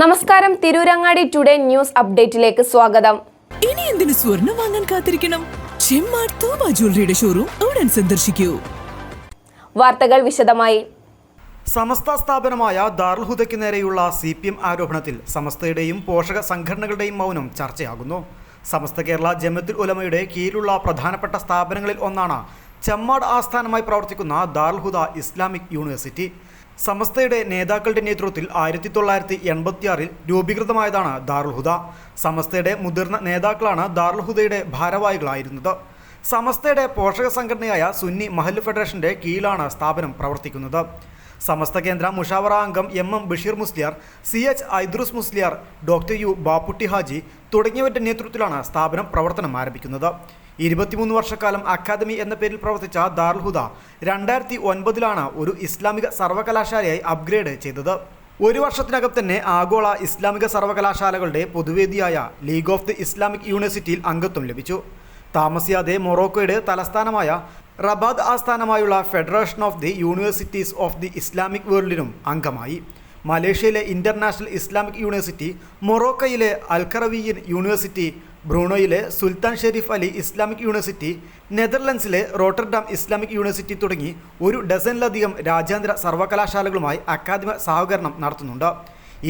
നമസ്കാരം. Tirurangadi today news അപ്ഡേറ്റിലേക്ക് സ്വാഗതം. ഇനി എന്തിനു സ്വർണം വാങ്ങാൻ കാത്തിരിക്കണം? ചെമ്മാർ തോമ ജ്വല്ലറിയുടെ ഷോറൂം ഉടൻ സന്ദർശിക്കൂ. വാർത്തകൾ വിശദമായി. സമസ്ത സ്ഥാപനമായ ദാർൽഹുദയ്ക്ക് നേരെയുള്ള സി പി എം ആരോപണത്തിൽ സമസ്തയുടെയും പോഷക സംഘടനകളുടെയും മൗനം ചർച്ചയാകുന്നു. സമസ്ത കേരള ജമത്തുൽ ഉലമയുടെ കീഴിലുള്ള പ്രധാനപ്പെട്ട സ്ഥാപനങ്ങളിൽ ഒന്നാണ് ചെമ്മാട് ആസ്ഥാനമായി പ്രവർത്തിക്കുന്ന ദാർൽഹുദ ഇസ്ലാമിക് യൂണിവേഴ്സിറ്റി. സമസ്തയുടെ നേതാക്കളുടെ നേതൃത്വത്തിൽ ആയിരത്തി തൊള്ളായിരത്തി എൺപത്തിയാറിൽ രൂപീകൃതമായതാണ് ദാറുൽഹുദ സമസ്തയുടെ മുതിർന്ന നേതാക്കളാണ് ദാറുൽഹുദയുടെ ഭാരവാഹികളായിരുന്നത്. സമസ്തയുടെ പോഷക സംഘടനയായ സുന്നി മഹൽ ഫെഡറേഷന്റെ കീഴിലാണ് സ്ഥാപനം പ്രവർത്തിക്കുന്നത്. സമസ്ത കേന്ദ്ര മുഷാവറ അംഗം M M Basheer Musliyar C H Aidrus Musliyar doctor U Bapputty Haji തുടങ്ങിയവരുടെ നേതൃത്വത്തിലാണ് സ്ഥാപനം പ്രവർത്തനം ആരംഭിക്കുന്നത്. ഇരുപത്തിമൂന്ന് വർഷക്കാലം അക്കാദമി എന്ന പേരിൽ പ്രവർത്തിച്ച ദാർൽഹുദ രണ്ടായിരത്തി ഒൻപതിലാണ് ഒരു ഇസ്ലാമിക സർവകലാശാലയായി അപ്ഗ്രേഡ് ചെയ്തത്. ഒരു വർഷത്തിനകം തന്നെ ആഗോള ഇസ്ലാമിക സർവകലാശാലകളുടെ പൊതുവേദിയായ ലീഗ് ഓഫ് ദി ഇസ്ലാമിക് യൂണിവേഴ്സിറ്റിയിൽ അംഗത്വം ലഭിച്ചു. താമസിയാതെ മൊറോക്കോയുടെ തലസ്ഥാനമായ റബാദ് ആസ്ഥാനമായുള്ള federation of the universities of the Islamic വേൾഡിനും അംഗമായി. മലേഷ്യയിലെ ഇന്റർനാഷണൽ ഇസ്ലാമിക് യൂണിവേഴ്സിറ്റി മൊറോക്കയിലെ Al Qarawiyyin university ബ്രൂണോയിലെ Sultan Sharif Ali Islamic university നെതർലൻഡ്സിലെ Rotterdam Islamic university തുടങ്ങി ഒരു ഡസനിലധികം രാജ്യാന്തര സർവകലാശാലകളുമായി അക്കാദമിക സഹകരണം നടത്തുന്നുണ്ട്.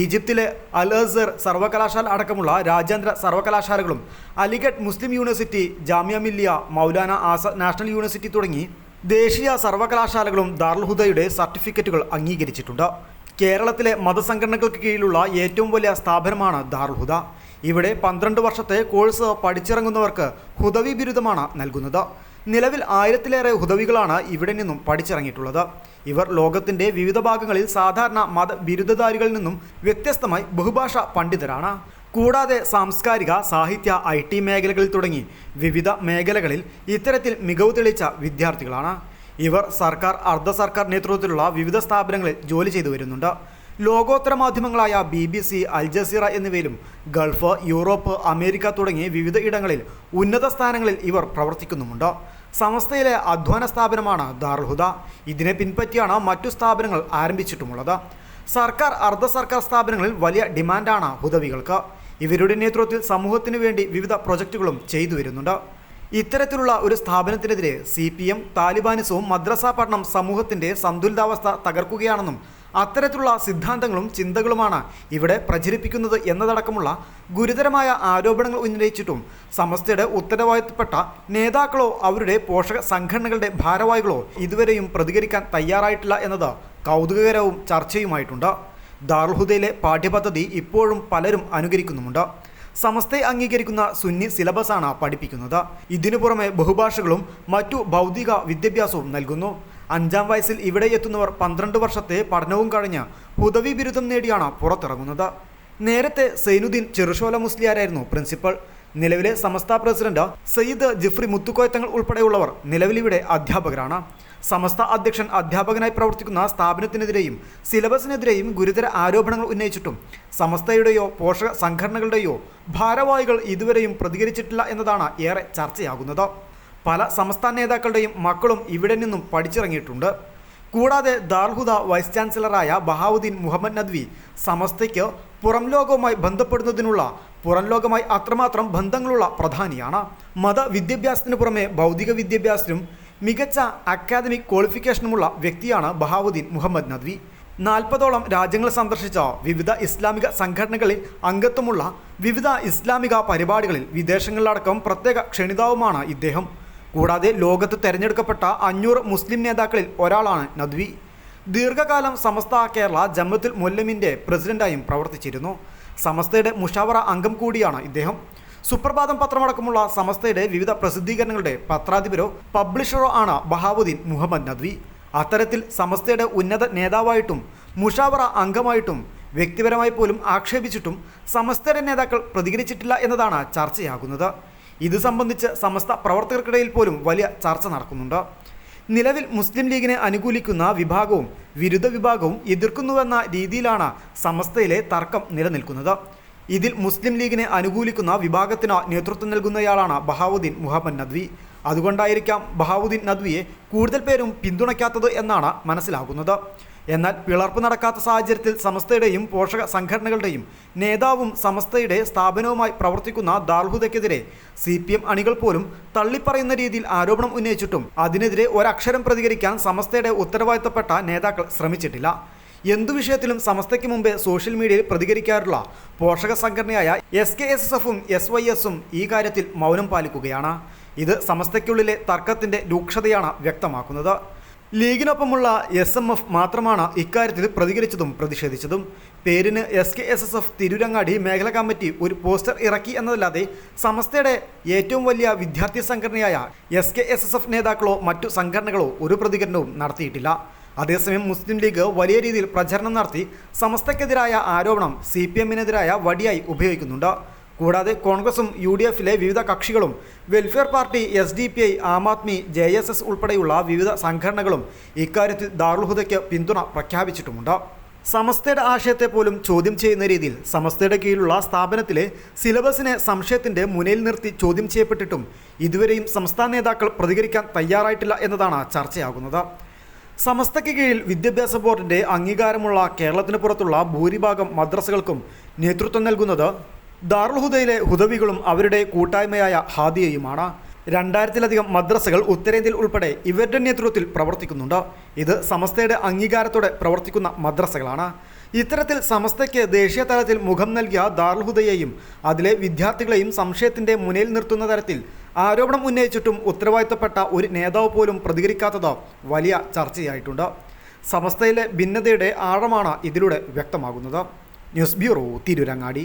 ഈജിപ്തിലെ അൽ അസർ സർവകലാശാല അടക്കമുള്ള രാജ്യാന്തര സർവകലാശാലകളും Aligarh Muslim university Jamia Millia Maulana Azad national university തുടങ്ങി ദേശീയ സർവകലാശാലകളും ദാർൽഹുദയുടെ സർട്ടിഫിക്കറ്റുകൾ അംഗീകരിച്ചിട്ടുണ്ട്. കേരളത്തിലെ മതസംഘടനകൾക്ക് കീഴിലുള്ള ഏറ്റവും വലിയ സ്ഥാപനമാണ് ദാർഹുദ ഇവിടെ പന്ത്രണ്ട് വർഷത്തെ കോഴ്സ് പഠിച്ചിറങ്ങുന്നവർക്ക് ഹുദവി ബിരുദമാണ് നൽകുന്നത്. നിലവിൽ ആയിരത്തിലേറെ ഹുദവികളാണ് ഇവിടെ നിന്നും പഠിച്ചിറങ്ങിയിട്ടുള്ളത്. ഇവർ ലോകത്തിന്റെ വിവിധ ഭാഗങ്ങളിൽ സാധാരണ മത ബിരുദധാരികളിൽ നിന്നും വ്യത്യസ്തമായി ബഹുഭാഷ പണ്ഡിതരാണ്. കൂടാതെ സാംസ്കാരിക സാഹിത്യ ഐ ടി മേഖലകളിൽ തുടങ്ങി വിവിധ മേഖലകളിൽ ഇത്തരത്തിൽ മികവ് തെളിയിച്ച വിദ്യാർത്ഥികളാണ്. ഇവർ സർക്കാർ അർദ്ധ സർക്കാർ നേതൃത്വത്തിലുള്ള വിവിധ സ്ഥാപനങ്ങളിൽ ജോലി ചെയ്തു വരുന്നുണ്ട്. ലോകോത്തര മാധ്യമങ്ങളായ B B C Al Jazeera എന്നിവയിലും ഗൾഫ് യൂറോപ്പ് അമേരിക്ക തുടങ്ങി വിവിധ ഇടങ്ങളിൽ ഉന്നത സ്ഥാനങ്ങളിൽ ഇവർ പ്രവർത്തിക്കുന്നുമുണ്ട്. സമസ്തയിലെ അധ്വാന സ്ഥാപനമാണ് ദാർഹുദ ഇതിനെ പിൻപറ്റിയാണ് മറ്റു സ്ഥാപനങ്ങൾ ആരംഭിച്ചിട്ടുമുള്ളത്. സർക്കാർ അർദ്ധ സർക്കാർ സ്ഥാപനങ്ങളിൽ വലിയ ഡിമാൻഡാണ് ഹുദവികൾക്ക്. ഇവരുടെ നേതൃത്വത്തിൽ സമൂഹത്തിനു വേണ്ടി വിവിധ പ്രൊജക്റ്റുകളും ചെയ്തു വരുന്നുണ്ട്. ഇത്തരത്തിലുള്ള ഒരു സ്ഥാപനത്തിനെതിരെ സി പി എം താലിബാനിസവും മദ്രസ പഠനം സമൂഹത്തിന്റെ സന്തുലിതാവസ്ഥ തകർക്കുകയാണെന്നും അത്തരത്തിലുള്ള സിദ്ധാന്തങ്ങളും ചിന്തകളുമാണ് ഇവിടെ പ്രചരിപ്പിക്കുന്നത് എന്നതടക്കമുള്ള ഗുരുതരമായ ആരോപണങ്ങൾ ഉന്നയിച്ചിട്ടും സമസ്തയുടെ ഉത്തരവാദിത്തപ്പെട്ട നേതാക്കളോ അവരുടെ പോഷക സംഘടനകളുടെ ഭാരവാഹികളോ ഇതുവരെയും പ്രതികരിക്കാൻ തയ്യാറായിട്ടില്ല എന്നത് കൗതുകകരവും ചർച്ചയുമായിട്ടുണ്ട്. ദാർഹുദയിലെ പാഠ്യപദ്ധതി ഇപ്പോഴും പലരും അനുകരിക്കുന്നുമുണ്ട്. സമസ്തയെ അംഗീകരിക്കുന്ന സുന്നി സിലബസാണ് പഠിപ്പിക്കുന്നത്. ഇതിനു പുറമെ ബഹുഭാഷകളും മറ്റു ഭൗതിക വിദ്യാഭ്യാസവും നൽകുന്നു. അഞ്ചാം വയസ്സിൽ ഇവിടെ എത്തുന്നവർ പന്ത്രണ്ട് വർഷത്തെ പഠനവും കഴിഞ്ഞ് ഹുദവി ബിരുദം നേടിയാണ് പുറത്തിറങ്ങുന്നത്. നേരത്തെ സൈനുദ്ദീൻ ചെറുഷോല മുസ്ലിയാരായിരുന്നു പ്രിൻസിപ്പൽ. നിലവിലെ സമസ്ത പ്രസിഡന്റ് സയ്യിദ് ജിഫ്രി മുത്തുക്കോയത്തങ്ങൾ ഉൾപ്പെടെയുള്ളവർ നിലവിലിവിടെ അധ്യാപകരാണ്. സമസ്ത അധ്യക്ഷൻ അധ്യാപകനായി പ്രവർത്തിക്കുന്ന സ്ഥാപനത്തിനെതിരെയും സിലബസിനെതിരെയും ഗുരുതര ആരോപണങ്ങൾ ഉന്നയിച്ചിട്ടും സമസ്തയുടെയോ പോഷക സംഘടനകളുടെയോ ഭാരവാഹികൾ ഇതുവരെയും പ്രതികരിച്ചിട്ടില്ല എന്നതാണ് ഏറെ ചർച്ചയാകുന്നത്. പല സംസ്ഥാന നേതാക്കളുടെയും മക്കളും ഇവിടെ നിന്നും പഠിച്ചിറങ്ങിയിട്ടുണ്ട്. കൂടാതെ ദാർഹുദ വൈസ് ചാൻസലറായ ബഹാവുദ്ദീൻ മുഹമ്മദ് നദ്വി സമസ്തയ്ക്ക് പുറം ലോകവുമായി ബന്ധപ്പെടുന്നതിനുള്ള പുറം ലോകമായി അത്രമാത്രം ബന്ധങ്ങളുള്ള പ്രധാനിയാണ്. മത വിദ്യാഭ്യാസത്തിന് പുറമെ ഭൗതിക വിദ്യാഭ്യാസത്തിനും മികച്ച അക്കാദമിക് ക്വാളിഫിക്കേഷനുമുള്ള വ്യക്തിയാണ് ബഹാവുദ്ദീൻ മുഹമ്മദ് നദ്വി. നാൽപ്പതോളം രാജ്യങ്ങൾ സന്ദർശിച്ച വിവിധ ഇസ്ലാമിക സംഘടനകളിൽ അംഗത്വമുള്ള വിവിധ ഇസ്ലാമിക പരിപാടികളിൽ വിദേശങ്ങളിലടക്കം പ്രത്യേക ക്ഷണിതാവുമാണ് ഇദ്ദേഹം. കൂടാതെ ലോകത്ത് തെരഞ്ഞെടുക്കപ്പെട്ട അഞ്ഞൂറ് മുസ്ലിം നേതാക്കളിൽ ഒരാളാണ് നദ്വി. ദീർഘകാലം സമസ്ത കേരള ജമ്മത്തുൽ മുല്ലമിന്റെ പ്രസിഡന്റായും പ്രവർത്തിച്ചിരുന്നു. സമസ്തയുടെ മുഷാവറ അംഗം കൂടിയാണ് ഇദ്ദേഹം. സുപ്രഭാതം പത്രമടക്കമുള്ള സമസ്തയുടെ വിവിധ പ്രസിദ്ധീകരണങ്ങളുടെ പത്രാധിപരോ പബ്ലിഷറോ ആണ് ബഹാവുദ്ദീൻ മുഹമ്മദ് നദ്വി. അത്തരത്തിൽ സമസ്തയുടെ ഉന്നത നേതാവായിട്ടും മുഷാവറ അംഗമായിട്ടും വ്യക്തിപരമായി പോലും ആക്ഷേപിച്ചിട്ടും സമസ്തയുടെ നേതാക്കൾ പ്രതികരിച്ചിട്ടില്ല എന്നതാണ് ചർച്ചയാകുന്നത്. ഇത് സംബന്ധിച്ച് സമസ്ത പ്രവർത്തകർക്കിടയിൽ പോലും വലിയ ചർച്ച നടക്കുന്നുണ്ട്. നിലവിൽ മുസ്ലിം ലീഗിനെ അനുകൂലിക്കുന്ന വിഭാഗവും വിരുദ്ധ വിഭാഗവും എതിർക്കുന്നുവെന്ന രീതിയിലാണ് സമസ്തയിലെ തർക്കം നിലനിൽക്കുന്നത്. ഇതിൽ മുസ്ലിം ലീഗിനെ അനുകൂലിക്കുന്ന വിഭാഗത്തിന് നേതൃത്വം നൽകുന്നയാളാണ് ബഹാവുദ്ദീൻ മുഹമ്മദ് നദ്വി. അതുകൊണ്ടായിരിക്കാം ബഹാവുദ്ദീൻ നദ്വിയെ കൂടുതൽ പേരും പിന്തുണയ്ക്കാത്തത് എന്നാണ് മനസ്സിലാകുന്നത്. എന്നാൽ പിളർപ്പ് നടക്കാത്ത സാഹചര്യത്തിൽ സമസ്തയുടെയും പോഷക സംഘടനകളുടെയും നേതാവും സമസ്തയുടെ സ്ഥാപനവുമായി പ്രവർത്തിക്കുന്ന ദാർഹുദയ്ക്കെതിരെ സി പി എം അണികൾ പോലും തള്ളിപ്പറയുന്ന രീതിയിൽ ആരോപണം ഉന്നയിച്ചിട്ടും അതിനെതിരെ ഒരക്ഷരം പ്രതികരിക്കാൻ സമസ്തയുടെ ഉത്തരവാദിത്തപ്പെട്ട നേതാക്കൾ ശ്രമിച്ചിട്ടില്ല. എന്തു വിഷയത്തിലും സമസ്തയ്ക്ക് മുമ്പേ സോഷ്യൽ മീഡിയയിൽ പ്രതികരിക്കാറുള്ള പോഷക സംഘടനയായ എസ് കെ എസ് എസ് എഫും എസ് വൈ എസും ഈ കാര്യത്തിൽ മൗനം പാലിക്കുകയാണ്. ഇത് സമസ്തയ്ക്കുള്ളിലെ തർക്കത്തിന്റെ രൂക്ഷതയാണ് വ്യക്തമാക്കുന്നത്. ലീഗിനൊപ്പമുള്ള എസ് എം എഫ് മാത്രമാണ് ഇക്കാര്യത്തിൽ പ്രതികരിച്ചതും പ്രതിഷേധിച്ചതും. പേരിന് S K S S F Tirurangadi മേഖലാ കമ്മിറ്റി ഒരു പോസ്റ്റർ ഇറക്കി എന്നതല്ലാതെ സമസ്തയുടെ ഏറ്റവും വലിയ വിദ്യാർത്ഥി സംഘടനയായ S K S S F നേതാക്കളോ മറ്റു സംഘടനകളോ ഒരു പ്രതികരണവും നടത്തിയിട്ടില്ല. അതേസമയം മുസ്ലിം ലീഗ് വലിയ രീതിയിൽ പ്രചരണം നടത്തി സമസ്തക്കെതിരായ ആരോപണം സി പി എമ്മിനെതിരായ വടിയായി ഉപയോഗിക്കുന്നുണ്ട്. കൂടാതെ കോൺഗ്രസും യു ഡി എഫിലെ വിവിധ കക്ഷികളും welfare party S D P I Aam Aadmi J S S ഉൾപ്പെടെയുള്ള വിവിധ സംഘടനകളും ഇക്കാര്യത്തിൽ ദാറുൽഹുദയ്ക്ക് പിന്തുണ പ്രഖ്യാപിച്ചിട്ടുമുണ്ട്. സമസ്തയുടെ ആശയത്തെ പോലും ചോദ്യം ചെയ്യുന്ന രീതിയിൽ സമസ്തയുടെ കീഴിലുള്ള സ്ഥാപനത്തിലെ സിലബസിനെ സംശയത്തിന്റെ മുനയിൽ നിർത്തി ചോദ്യം ചെയ്യപ്പെട്ടിട്ടും ഇതുവരെയും സംസ്ഥാന നേതാക്കൾ പ്രതികരിക്കാൻ തയ്യാറായിട്ടില്ല എന്നതാണ് ചർച്ചയാകുന്നത്. സമസ്തയ്ക്ക് കീഴിൽ വിദ്യാഭ്യാസ ബോർഡിന്റെ അംഗീകാരമുള്ള കേരളത്തിന് പുറത്തുള്ള ഭൂരിഭാഗം മദ്രസകൾക്കും നേതൃത്വം നൽകുന്നത് ദാറുൽ ഹുദയിലെ ഹുദവികളും അവരുടെ കൂട്ടായ്മയായ ഹാദിയയുമാണ്. രണ്ടായിരത്തിലധികം മദ്രസകൾ ഉത്തരേന്ത്യയിൽ ഉൾപ്പെടെ ഇവരുടെ നേതൃത്വത്തിൽ പ്രവർത്തിക്കുന്നുണ്ട്. ഇത് സമസ്തയുടെ അംഗീകാരത്തോടെ പ്രവർത്തിക്കുന്ന മദ്രസകളാണ്. ഇത്തരത്തിൽ സമസ്തയ്ക്ക് ദേശീയ തലത്തിൽ മുഖം നൽകിയ ദാർഹുദയെയും അതിലെ വിദ്യാർത്ഥികളെയും സംശയത്തിന്റെ മുനയിൽ നിർത്തുന്ന തരത്തിൽ ആരോപണം ഉന്നയിച്ചിട്ടും ഉത്തരവാദിത്തപ്പെട്ട ഒരു നേതാവ് പോലും പ്രതികരിക്കാത്തത് വലിയ ചർച്ചയായിട്ടുണ്ട്. സമസ്തയിലെ ഭിന്നതയുടെ ആഴമാണ് ഇതിലൂടെ വ്യക്തമാകുന്നത്. News bureau Tirurangadi.